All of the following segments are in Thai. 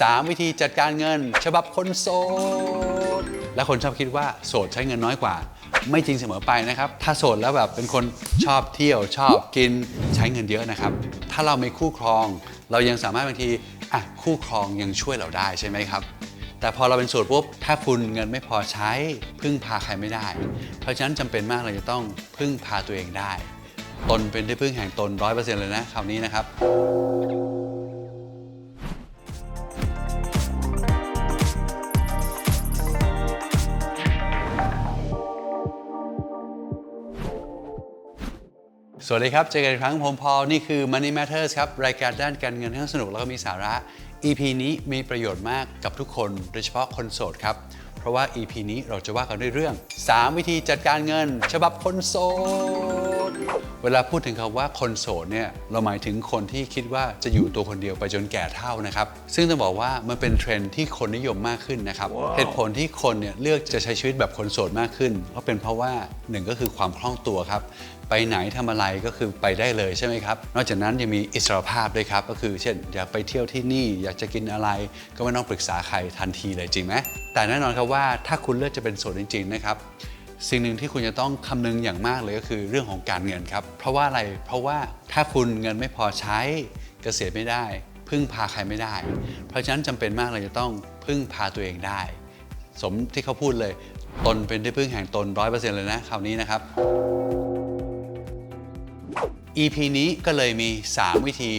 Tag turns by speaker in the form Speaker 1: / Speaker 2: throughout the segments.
Speaker 1: 3 วิธีจัดการเงิน ฉบับคนโสด และคนชอบคิดว่าโสดใช้เงินน้อยกว่า ไม่จริงเสมอไปนะครับ ถ้าโสดแล้วแบบเป็นคนชอบเที่ยวชอบกินใช้เงินเยอะนะครับ ถ้าเรามีคู่ครอง เรายังสามารถบางทีอะคู่ครองยังช่วยเราได้ใช่ไหมครับ แต่พอเราเป็นโสดปุ๊บถ้าคุณเงินไม่พอใช้พึ่งพาใครไม่ได้ เพราะฉะนั้นจำเป็นมากเลยจะต้องพึ่งพาตัวเองได้ ตนเป็นที่พึ่งแห่งตนร้อยเปอร์เซ็นต์เลยนะคำนี้นะครับ สวัสดีครับ เจอกันอีกครั้งผมพอลนี่คือ Money Matters ครับ รายการด้านการเงินทั้งสนุกแล้วก็มีสาระ EP นี้มีประโยชน์มากกับทุกคน โดยเฉพาะคนโสดครับ เพราะว่า EP นี้เราจะว่ากันด้วยเรื่อง 3 วิธีจัดการเงิน ฉบับคนโสด เวลาพูดถึงคำว่าคนโสดเนี่ยเราหมายถึงคนที่คิดว่าจะอยู่ตัวคนเดียวไปจนแก่เท่านะครับ ซึ่งต้องบอกว่ามันเป็นเทรนด์ที่คนนิยมมากขึ้นนะครับเหตุผลที่คนเนี่ยเลือกจะใช้ชีวิตแบบคนโสดมากขึ้น ก็เป็นเพราะว่าหนึ่งก็คือความคล่องตัวครับไปไหนทำอะไรก็คือไปได้เลยใช่ไหมครับ นอกจากนั้นยังมีอิสรภาพด้วยครับ ก็คือเช่น อยากไปเที่ยวที่นี่อยากจะกินอะไร ก็ไม่ต้องปรึกษาใครทันทีเลยจริงไหมแต่แน่นอนครับว่าถ้าคุณเลือกจะเป็นโสดจริงๆนะครับ สิ่งหนึ่งที่คุณจะต้องคำนึงอย่างมากเลยก็คือเรื่องของการเงินครับ เพราะว่าอะไร เพราะว่าถ้าคุณเงินไม่พอใช้เกษียณไม่ได้ พึ่งพาใครไม่ได้ เพราะฉะนั้นจำเป็นมากเลยจะต้องพึ่งพาตัวเองได้ สมที่เขาพูดเลย ตนเป็นที่พึ่งแห่งตนร้อยเปอร์เซ็นต์เลยนะคราวนี้นะครับ EP นี้ก็เลยมี 3 วิธี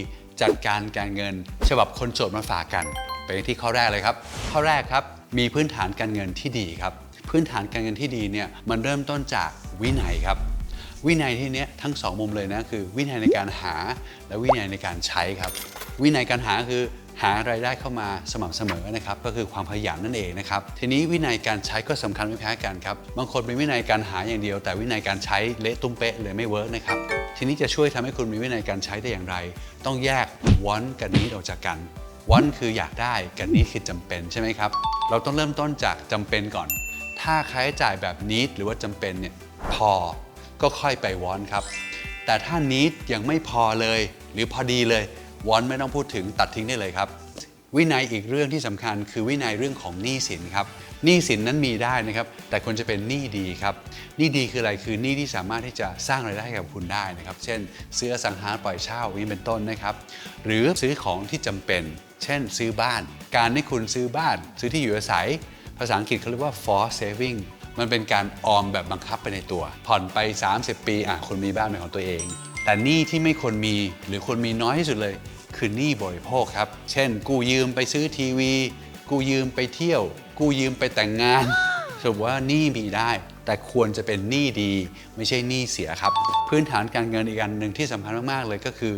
Speaker 1: จัดการการเงิน ฉบับคนโสดมาฝากกัน ไปที่ข้อแรกเลยครับ ข้อแรกครับมีพื้นฐานการเงินที่ดีครับ พื้นฐานการเงินที่ดีเนี่ยมันเริ่มต้นจากวินัยครับ วินัยที่เนี้ยทั้งสองมุมเลยนะคือ วินัยในการหาและวินัยในการใช้ครับ วินัยการหาคือหารายได้เข้ามาสม่ำเสมอนะครับก็คือความขยันนั่นเองนะครับทีนี้วินัยการใช้ก็สำคัญไม่แพ้กันครับบางคนมีวินัยการหาอย่างเดียว แต่วินัยการใช้เละตุ้มเป๊ะเลยไม่เวิร์กนะครับทีนี้จะช่วยทำให้คุณมีวินัยการใช้ได้อย่างไร ต้องแยกวันกับนี้ออกจากกันวันคืออยากได้กับนี้คือจำเป็นใช่ไหมครับเราต้องเริ่มต้นจากจำเป็นก่อน ถ้าค่าใช้จ่ายแบบนี้หรือว่าจำเป็นเนี่ยพอก็ค่อยไปวอนครับ แต่ถ้านี้ยังไม่พอเลย หรือพอดีเลยวอนไม่ต้องพูดถึงตัดทิ้งได้เลยครับ วินัยอีกเรื่องที่สำคัญ คือวินัยเรื่องของหนี้สินครับหนี้สินนั้นมีได้นะครับ แต่ควรจะเป็นหนี้ดีครับหนี้ดีคืออะไรคือหนี้ที่สามารถที่จะสร้างรายได้ให้กับคุณได้นะครับ เช่น ซื้อสังหาปล่อยเช่านี้เป็นต้นนะครับ หรือซื้อของที่จำเป็น เช่น ซื้อบ้าน การที่คุณซื้อบ้าน ซื้อที่อยู่อาศัย ภาษาอังกฤษเขาเรียกว่า force saving มันเป็นการออมแบบบังคับไปในตัว ผ่อนไป 30 ปีอะคุณมีบ้านเป็นของตัวเอง แต่หนี้ที่ไม่ควรมีหรือควรมีน้อยที่สุดเลย คือหนี้บริโภคครับ เช่น กู้ยืมไปซื้อทีวี กู้ยืมไปเที่ยว กู้ยืมไปแต่งงานสรุปว่าหนี้มีได้ แต่ควรจะเป็นหนี้ดี ไม่ใช่หนี้เสียครับ พื้นฐานการเงินอีกอันหนึ่งที่สำคัญมากๆเลยก็คือ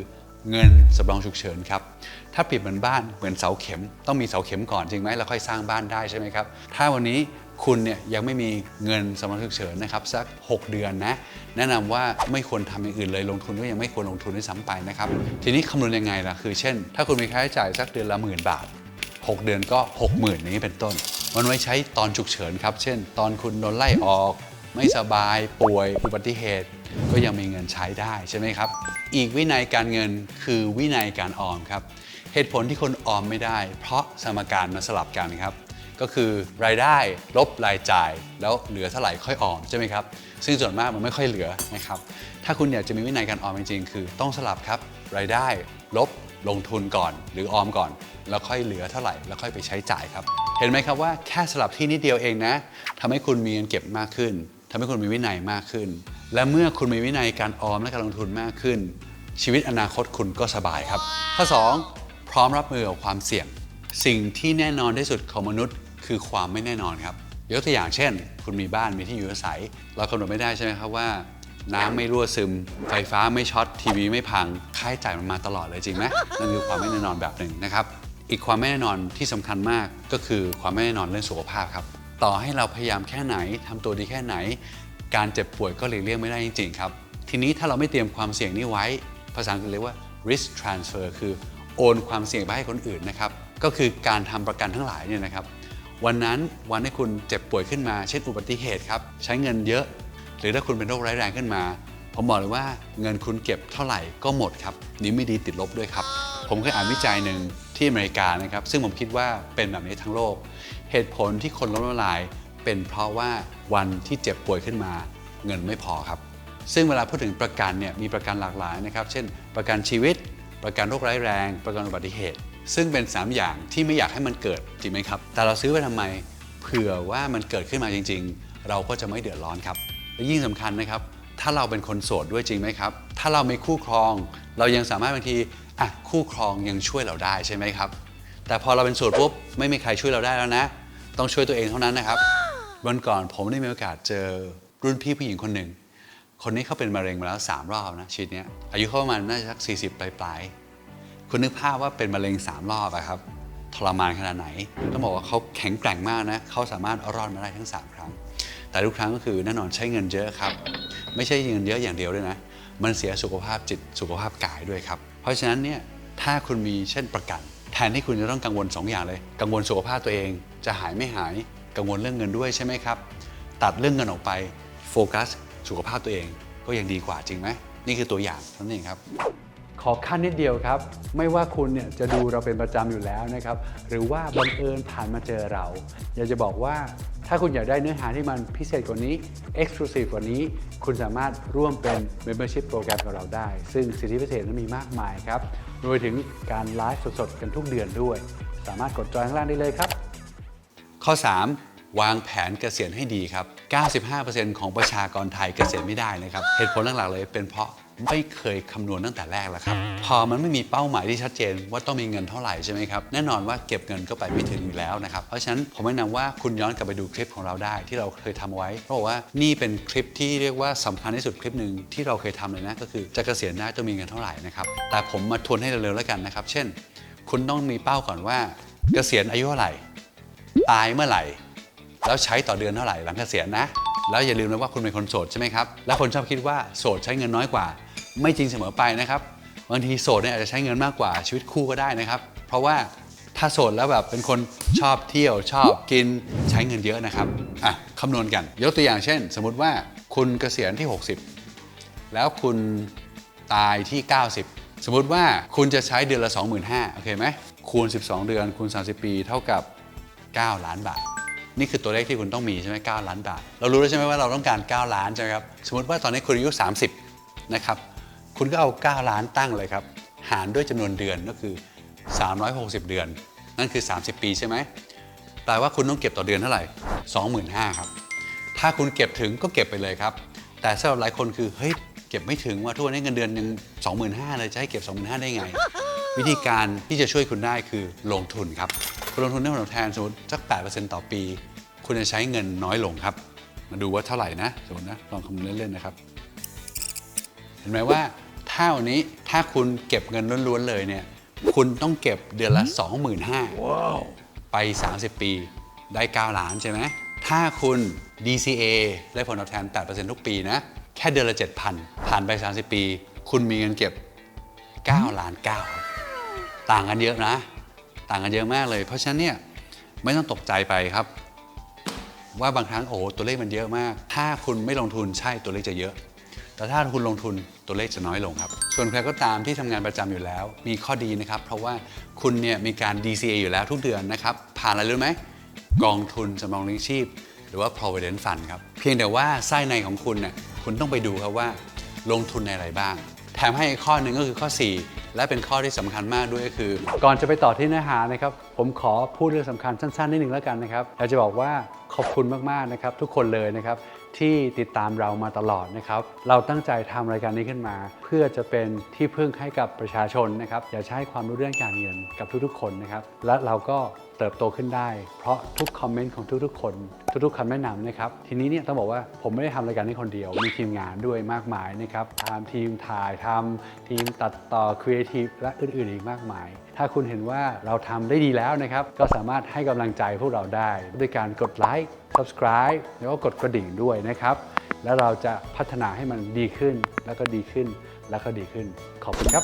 Speaker 1: เงินสำรองฉุกเฉินครับ ถ้าเปรียบเหมือนบ้านเหมือนเสาเข็ม ต้องมีเสาเข็มก่อนจริงไหมแล้วค่อยสร้างบ้านได้ใช่ไหมครับ ถ้าวันนี้คุณเนี่ยยังไม่มีเงินสำรองฉุกเฉินนะครับสัก 6 เดือนนะแนะนำว่าไม่ควรทำอย่างอื่นเลยลงทุนก็ยังไม่ควรลงทุนด้วยซ้ำไปนะครับทีนี้คำนวณยังไงล่ะคือเช่น ถ้าคุณมีค่าใช้จ่ายสักเดือนละหมื่นบาท 6 เดือนก็ 60,000อย่างนี้เป็นต้น มันไว้ใช้ตอนฉุกเฉินครับเช่น ตอนคุณโดนไล่ออก ไม่สบายป่วยอุบัติเหตุ ก็ยังมีเงินใช้ได้ใช่ไหมครับ อีกวินัยการเงินคือวินัยการออมครับ เหตุผลที่คนออมไม่ได้ เพราะสมการมันสลับกันครับ ก็คือรายได้ลบรายจ่าย แล้วเหลือเท่าไหร่ค่อยออมใช่ไหมครับ ซึ่งส่วนมากมันไม่ค่อยเหลือนะครับ ถ้าคุณอยากจะมีวินัยการออมจริงๆ คือต้องสลับครับ รายได้ลบลงทุนก่อน หรือออมก่อน แล้วค่อยเหลือเท่าไหร่แล้วค่อยไปใช้จ่ายครับ เห็นไหมครับว่าแค่สลับที่นิดเดียวเองนะทำให้คุณมีเงินเก็บมากขึ้นทำให้คุณมีวินัยมากขึ้น และเมื่อคุณมีวินัยการออมและการลงทุนมากขึ้น ชีวิตอนาคตคุณก็สบายครับ ข้อ 2 พร้อมรับมือกับความเสี่ยง สิ่งที่แน่นอนที่สุดของมนุษย์ คือความไม่แน่นอนครับยกตัวอย่างเช่น คุณมีบ้านมีที่อยู่อาศัย เรากำหนดไม่ได้ใช่ไหมครับว่า น้ำไม่รั่วซึม ไฟฟ้าไม่ช็อตทีวีไม่พังค่าใช้จ่ายมันมาตลอดเลยจริงไหมนั่นคือความไม่แน่นอนแบบหนึ่งนะครับอีกความไม่แน่นอนที่สำคัญมากก็คือความไม่แน่นอนเรื่องสุขภาพครับ ต่อให้เราพยายามแค่ไหนทำตัวดีแค่ไหน การเจ็บป่วยก็หลีกเลี่ยงไม่ได้จริงๆครับ ทีนี้ถ้าเราไม่เตรียมความเสี่ยงนี้ไว้ ภาษาอังกฤษเรียกว่า risk transfer คือโอนความเสี่ยงไปให้คนอื่นนะครับ ก็คือการทำประกันทั้งหลายเนี่ยนะครับ วันนั้นวันที่คุณเจ็บป่วยขึ้นมา เช่นอุบัติเหตุครับใช้เงินเยอะ หรือถ้าคุณเป็นโรคร้ายแรงขึ้นมา ผมบอกเลยว่าเงินคุณเก็บเท่าไหร่ก็หมดครับนี่ไม่ดีติดลบด้วยครับ ผมเคยอ่านวิจัยหนึ่งที่ที่อเมริกานะครับ ซึ่งผมคิดว่าเป็นแบบนี้ทั้งโลก เหตุผลที่คนล้มละลาย เป็นเพราะว่าวันที่เจ็บป่วยขึ้นมาเงินไม่พอครับ ซึ่งเวลาพูดถึงประกันเนี่ยมีประกันหลากหลายนะครับ เช่น ประกันชีวิต ประกันโรคร้ายแรง ประกันอุบัติเหตุ ซึ่งเป็น 3 อย่างที่ไม่อยากให้มันเกิดจริงไหมครับ แต่เราซื้อไปทำไมเผื่อว่ามันเกิดขึ้นมาจริง ๆ เราก็จะไม่เดือดร้อนครับและยิ่งสำคัญนะครับ ถ้าเราเป็นคนโสดด้วยจริงไหมครับ ถ้าเรามีคู่ครอง เรายังสามารถบางทีอะคู่ครองยังช่วยเราได้ใช่ไหมครับ แต่พอเราเป็นโสดปุ๊บไม่มีใครช่วยเราได้แล้วนะ ต้องช่วยตัวเองเท่านั้นนะครับ วันก่อนผมได้มีโอกาสเจอรุ่นพี่ผู้หญิงคนหนึ่ง คนนี้เขาเป็นมะเร็งมาแล้ว 3 รอบนะชีวิตนี้อายุเขาประมาณน่าจะสัก 40 ปลายๆคุณนึกภาพว่าเป็นมะเร็ง 3 รอบอะครับทรมานขนาดไหน ต้องบอกว่าเขาแข็งแกร่งมากนะเขาสามารถรอดมาได้ทั้ง 3 ครั้ง แต่ทุกครั้งก็คือแน่นอนใช้เงินเยอะครับ ไม่ใช่เงินเยอะอย่างเดียวด้วยนะ มันเสียสุขภาพจิตสุขภาพกายด้วยครับ เพราะฉะนั้นเนี่ยถ้าคุณมีเช่นประกัน แทนที่คุณจะต้องกังวล 2 อย่างเลย กังวลสุขภาพตัวเองจะหายไม่หาย กังวลเรื่องเงินด้วยใช่ไหมครับ ตัดเรื่องเงินออกไปโฟกัสสุขภาพตัวเองก็ยังดีกว่าจริงไหมนี่คือตัวอย่างเท่านั้นเองครับ
Speaker 2: ขอขั้นนิดเดียวครับ ไม่ว่าคุณเนี่ยจะดูเราเป็นประจำอยู่แล้วนะครับ หรือว่าบังเอิญผ่านมาเจอเรา อยากจะบอกว่าถ้าคุณอยากได้เนื้อหาที่มันพิเศษกว่านี้ Exclusive กว่านี้ คุณสามารถร่วมเป็น Membership โปรแกรมกับเราได้ ซึ่งสิทธิพิเศษนั้นมีมากมายครับรวมไปถึงการไลฟ์สดๆ กันทุกเดือนด้วย สามารถกดจอยข้างล่างได้เลยครับ
Speaker 1: ข้อ 3 วางแผนเกษียณให้ดีครับ 95%ของประชากรไทยเกษียณไม่ได้นะครับ เหตุผลหลักๆเลยเป็นเพราะไม่เคยคำนวณตั้งแต่แรกแล้วครับ พอมันไม่มีเป้าหมายที่ชัดเจนว่าต้องมีเงินเท่าไหร่ใช่ไหมครับ แน่นอนว่าเก็บเงินก็ไปไม่ถึงอยู่แล้วนะครับ เพราะฉะนั้นผมแนะนำว่าคุณย้อนกลับไปดูคลิปของเราได้ ที่เราเคยทำไว้ เพราะว่านี่เป็นคลิปที่เรียกว่าสำคัญที่สุดคลิปหนึ่งที่เราเคยทำเลยนะก็คือจะเกษียณได้ต้องมีเงินเท่าไหร่นะครับ แต่ผมมาทวนให้เร็วๆแล้วกันนะครับ เช่น คุณต้องมีเป้าก่อนว่าเกษียณอายุเท่าไหร่ ตายเมื่อไหร่ แล้วใช้ต่อเดือนเท่าไหร่หลังเกษียณนะ แล้วอย่าลืมนะว่าคุณเป็นคนโสดใช่ไหมครับ แล้วคนชอบคิดว่าโสดใช้เงินน้อยกว่า ไม่จริงเสมอไปนะครับบางทีโสดเนี่ยอาจจะใช้เงินมากกว่าชีวิตคู่ก็ได้นะครับ เพราะว่าถ้าโสดแล้วแบบเป็นคนชอบเที่ยวชอบกินใช้เงินเยอะนะครับอะคำนวณกัน ยกตัวอย่างเช่น สมมติว่าคุณเกษียณที่ 60 แล้วคุณตายที่ 90 สมมุติว่าคุณจะใช้เดือนละ 25,000โอเคไหมคูณ 12 เดือนคูณ 30 ปี เท่ากับ 9 ล้านบาท นี่คือตัวเลขที่คุณต้องมีใช่ไหม9ล้านบาท เรารู้แล้วใช่ไหมว่าเราต้องการ 9 ล้านใช่ไหมครับ สมมติว่าตอนนี้คุณอายุ 30 นะครับ คุณก็เอา 9 ล้านตั้งเลยครับ หารด้วยจำนวนเดือนก็คือ 360 เดือน นั่นคือ 30 ปีใช่ไหมแปลว่าคุณต้องเก็บต่อเดือนเท่าไหร่ 25,000ครับ ถ้าคุณเก็บถึงก็เก็บไปเลยครับ แต่สำหรับหลายคนคือ เฮ้ย เก็บไม่ถึงว่าทุกวันนี้เงินเดือนยัง 25,000เลยจะให้เก็บ 25,000 ได้ไง วิธีการที่จะช่วยคุณได้คือลงทุนครับ คุณลงทุนได้ผลตอบแทนสมมติสัก 8%ต่อปี คุณจะใช้เงินน้อยลงครับ มาดูว่าเท่าไหร่นะ สมมตินะ ลองคำนวณเล่น ๆ นะครับ เห็นไหมว่าถ้าวันนี้ถ้าคุณเก็บเงินล้วนๆเลยเนี่ย คุณต้องเก็บเดือนละ 25,000ไป 30 ปีได้ 9 ล้านใช่ไหม ถ้าคุณ DCA ได้ผลตอบแทน 8%ทุกปีนะ แค่เดือนละ 7,000 ผ่านไป 30 ปี คุณมีเงินเก็บ 9 ล้าน9ครับต่างกันเยอะนะ ต่างกันเยอะมากเลย เพราะฉะนั้นเนี่ยไม่ต้องตกใจไปครับ ว่าบางครั้งโอ้ตัวเลขมันเยอะมาก ถ้าคุณไม่ลงทุนใช่ตัวเลขจะเยอะ แต่ถ้าคุณลงทุนตัวเลขจะน้อยลงครับ ส่วนใครก็ตามที่ทำงานประจำอยู่แล้ว มีข้อดีนะครับ เพราะว่าคุณเนี่ยมีการ DCA อยู่แล้วทุกเดือนนะครับผ่านอะไรรู้ไหมกองทุนสำรองเลี้ยงชีพ หรือว่า provident fund ครับเพียงแต่ว่าไส้ในของคุณเนี่ยคุณต้องไปดูครับว่า ลงทุนในอะไรบ้าง แถมให้อีกข้อหนึ่งก็คือข้อ 4 และเป็นข้อที่สำคัญมากด้วยก็คือ
Speaker 2: ก่อนจะไปต่อที่เนื้อหานะครับผมขอพูดเรื่องสำคัญสั้นๆนิดหนึ่งแล้วกันนะครับอยากจะบอกว่าขอบคุณมากๆนะครับทุกคนเลยนะครับ ที่ติดตามเรามาตลอดนะครับ เราตั้งใจทำรายการนี้ขึ้นมา เพื่อจะเป็นที่พึ่งให้กับประชาชนนะครับอยากให้ความรู้เรื่องการเงินกับทุกๆ คนนะครับ และเราก็เติบโตขึ้นได้ เพราะทุกคอมเมนต์ของทุกๆ คน ทุกๆคำแนะนำนะครับ ทีนี้เนี่ยต้องบอกว่าผมไม่ได้ทำรายการนี้คนเดียว มีทีมงานด้วยมากมายนะครับทำทีมถ่ายทำทีมตัดต่อครีเอทีฟและอื่นๆอีกมากมาย ถ้าคุณเห็นว่าเราทำได้ดีแล้วนะครับ ก็สามารถให้กำลังใจพวกเราได้ด้วยการกดไลค์ subscribe แล้วก็กดกระดิ่งด้วยนะครับ แล้วเราจะพัฒนาให้มันดีขึ้นแล้วก็ดีขึ้นแล้วก็ดีขึ้น ขอบคุณครับ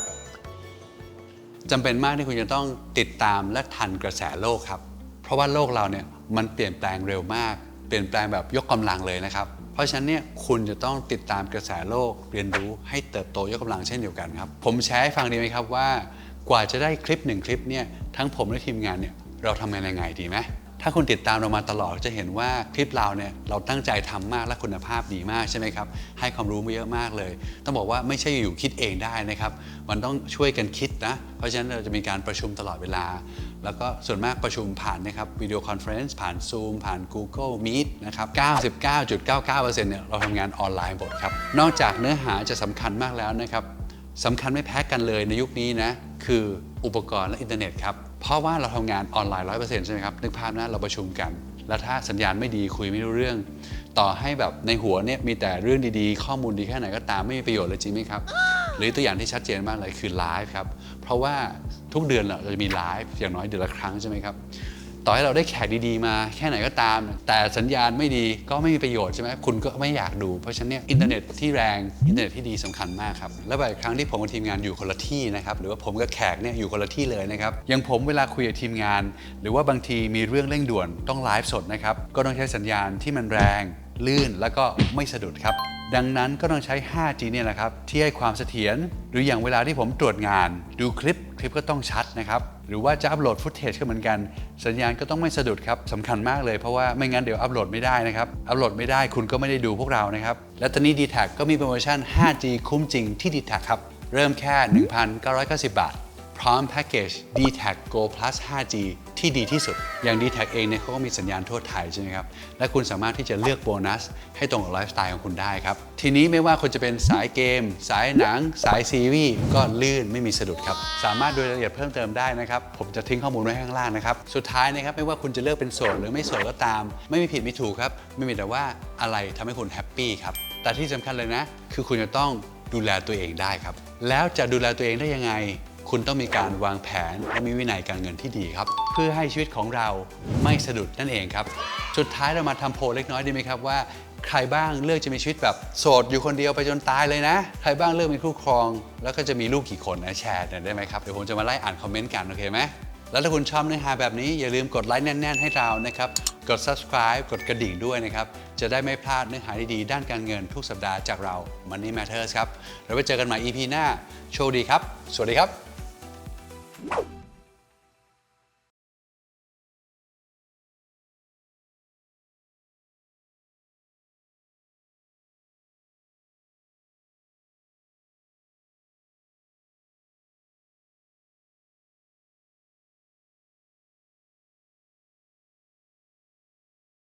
Speaker 1: จำเป็นมากที่คุณจะต้องติดตามและทันกระแสโลกครับ เพราะว่าโลกเราเนี่ยมันเปลี่ยนแปลงเร็วมาก เปลี่ยนแปลงแบบยกกำลังเลยนะครับ เพราะฉะนั้นเนี่ยคุณจะต้องติดตามกระแสโลกเรียนรู้ให้เติบโตยกกำลังเช่นเดียวกันครับ ผมแชร์ให้ฟังดีไหมครับว่า กว่าจะได้คลิปหนึ่งคลิปเนี่ยทั้งผมและทีมงานเนี่ยเราทำงานยังไงดีไหมถ้าคุณติดตามเรามาตลอดจะเห็นว่าคลิปเราเนี่ยเราตั้งใจทำมากและคุณภาพดีมากใช่ไหมครับให้ความรู้มาเยอะมากเลย ต้องบอกว่าไม่ใช่อยู่คิดเองได้นะครับ มันต้องช่วยกันคิดนะ เพราะฉะนั้นเราจะมีการประชุมตลอดเวลา แล้วก็ส่วนมากประชุมผ่านนะครับวิดีโอคอนเฟรนซ์ผ่าน Zoom ผ่าน Google Meet นะครับ 99.99%เนี่ยเราทำงานออนไลน์หมดครับนอกจากเนื้อหาจะสำคัญมากแล้วนะครับสำคัญไม่แพ้กันเลยในยุคนี้นะ คืออุปกรณ์และอินเทอร์เน็ตครับ เพราะว่าเราทำงานออนไลน์100%ใช่ไหมครับ นึกภาพนะเราประชุมกัน แล้วถ้าสัญญาณไม่ดีคุยไม่รู้เรื่อง ต่อให้แบบในหัวเนี่ยมีแต่เรื่องดีๆ ข้อมูลดีแค่ไหนก็ตามไม่มีประโยชน์เลยจริงไหมครับ หรือตัวอย่างที่ชัดเจนมากเลยคือไลฟ์ครับ เพราะว่าทุกเดือนเราจะมีไลฟ์อย่างน้อยเดือนละครั้งใช่ไหมครับ ต่อให้เราได้แขกดีๆมาแค่ไหนก็ตาม แต่สัญญาณไม่ดีก็ไม่มีประโยชน์ใช่ไหมคุณก็ไม่อยากดู เพราะฉะนั้นเนี่ยอินเทอร์เน็ตที่แรงอินเทอร์เน็ตที่ดีสำคัญมากครับ และบ่อยครั้งที่ผมกับทีมงานอยู่คนละที่นะครับหรือว่าผมกับแขกเนี่ยอยู่คนละที่เลยนะครับอย่างผมเวลาคุยกับทีมงาน หรือว่าบางทีมีเรื่องเร่งด่วนต้องไลฟ์สดนะครับก็ต้องใช้สัญญาณที่มันแรง ลื่นแล้วก็ไม่สะดุดครับ ดังนั้นก็ต้องใช้ 5G เนี่ยแหละครับ ที่ให้ความเสถียรหรืออย่างเวลาที่ผมตรวจงาน ดูคลิปคลิปก็ต้องชัดนะครับ หรือว่าจะอัปโหลดฟุตเทจก็เหมือนกัน สัญญาณก็ต้องไม่สะดุดครับสำคัญมากเลยเพราะว่าไม่งั้นเดี๋ยวอัปโหลดไม่ได้นะครับอัปโหลดไม่ได้คุณก็ไม่ได้ดูพวกเรานะครับและตอนนี้ d t แทก็มีโปรโมชั่น 5G คุ้มจริงที่ d t แทครับเริ่มแค่ 1,990 บาท พร้อมแพ็กเกจ d t a c Go Plus 5G ที่ดีที่สุด อย่าง d t a c เองเนี่ยเขาก็มีสัญญาณทั่วไทยใช่ไหมครับ และคุณสามารถที่จะเลือกโบนัส ให้ตรงกับไลฟ์สไตล์ของคุณได้ครับ ทีนี้ไม่ว่าคุณจะเป็นสายเกม สายหนัง สายซีรีส์ก็ลื่นไม่มีสะดุดครับ สามารถดูรายละเอียดเพิ่มเติมได้นะครับ ผมจะทิ้งข้อมูลไว้ข้างล่างนะครับ สุดท้ายนะครับไม่ว่าคุณจะเลือกเป็นโสดหรือไม่โสดก็ตาม ไม่มีผิดไม่ถูกครับไม่มีแต่ว่าอะไรทำให้คุณแฮปปี้ครับแต่ที่สำคัญเลยนะ คือคุณจะต้องดูแลตัวเองได้ครับ แล้วจะดูแลตัวเองได้ยังไง คุณต้องมีการวางแผนและมีวินัยการเงินที่ดีครับ เพื่อให้ชีวิตของเราไม่สะดุดนั่นเองครับ สุดท้ายเรามาทำโพลเล็กน้อยดีไหมครับว่าใครบ้างเลือกจะมีชีวิตแบบโสดอยู่คนเดียวไปจนตายเลยนะ ใครบ้างเลือกมีคู่ครอง แล้วก็จะมีลูกกี่คนนะแชร์หน่ยได้ไหมครับ เดี๋ยวผมจะมาไล่อ่านคอมเมนต์กัน โอเคไหม แล้วถ้าคุณชอบเนื้อหาแบบนี้อย่าลืมกดไลค์แน่น ๆ ให้เรานะครับ กด subscribe กดกระดิ่งด้วยนะครับ จะได้ไม่พลาดเนื้อหาดี ๆ ด้านการเงินทุกสัปดาห์จากเรา Money Matters ครับแล้วไว้เจอกันใหม่ EP หน้า โชคดีครับ สวัสดีครับ